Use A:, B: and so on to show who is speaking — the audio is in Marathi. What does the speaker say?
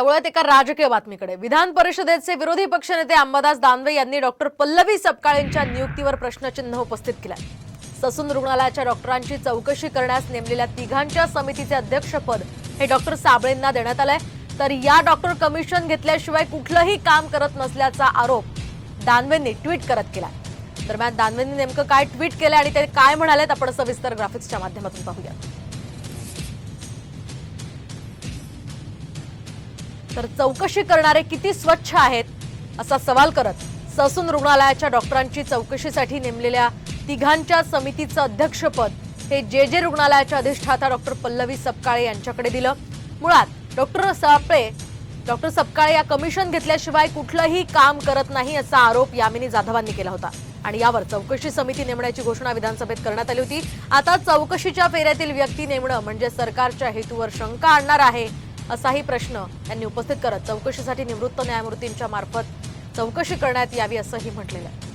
A: आता वळत एका राजकीय बातमीकडे. विधान परिषदेचे विरोधी पक्षनेते अंबादास दानवे यांनी डॉक्टर पल्लवी सपकाळेंच्या नियुक्तीवर प्रश्नचिन्ह उपस्थित केलं ससून रुग्णालयाच्या डॉक्टरांची चौकशी करण्यास नेमलेल्या तिघांच्या समितीचे अध्यक्षपद हे डॉक्टर साबळेंना देण्यात आलंय. तर या डॉक्टर कमिशन घेतल्याशिवाय कुठलंही काम करत नसल्याचा आरोप दानवेंनी ट्विट करत केला दरम्यान दानवेंनी नेमकं काय ट्विट केलंय आणि ते काय म्हणालेत आपण सविस्तर ग्राफिक्सच्या माध्यमातून पाहूया तर चौकशी करणारे किती स्वच्छ आहेत असा सवाल करत ससून रुग्णालयाच्या डॉक्टरांची चौकशीसाठी नेमलेल्या तिघांच्या समितीचं अध्यक्षपद हे जे जे रुग्णालयाच्या अधिष्ठाता डॉक्टर पल्लवी सपकाळे यांच्याकडे दिलं. मुळात डॉक्टर सापळे डॉक्टर सपकाळे या कमिशन घेतल्याशिवाय कुठलंही काम करत नाही असा आरोप यामिनी जाधवांनी केला होता. आणि यावर चौकशी समिती नेमण्याची घोषणा विधानसभेत करण्यात आली होती. आता चौकशीच्या फेऱ्यातील व्यक्ती नेमणं म्हणजे सरकारच्या हेतूवर शंका आणणार आहे असाही प्रश्न त्यांनी उपस्थित करत चौकशीसाठी निवृत्त न्यायमूर्तींच्या मार्फत चौकशी करण्यात यावी असंही म्हटलेलं आहे.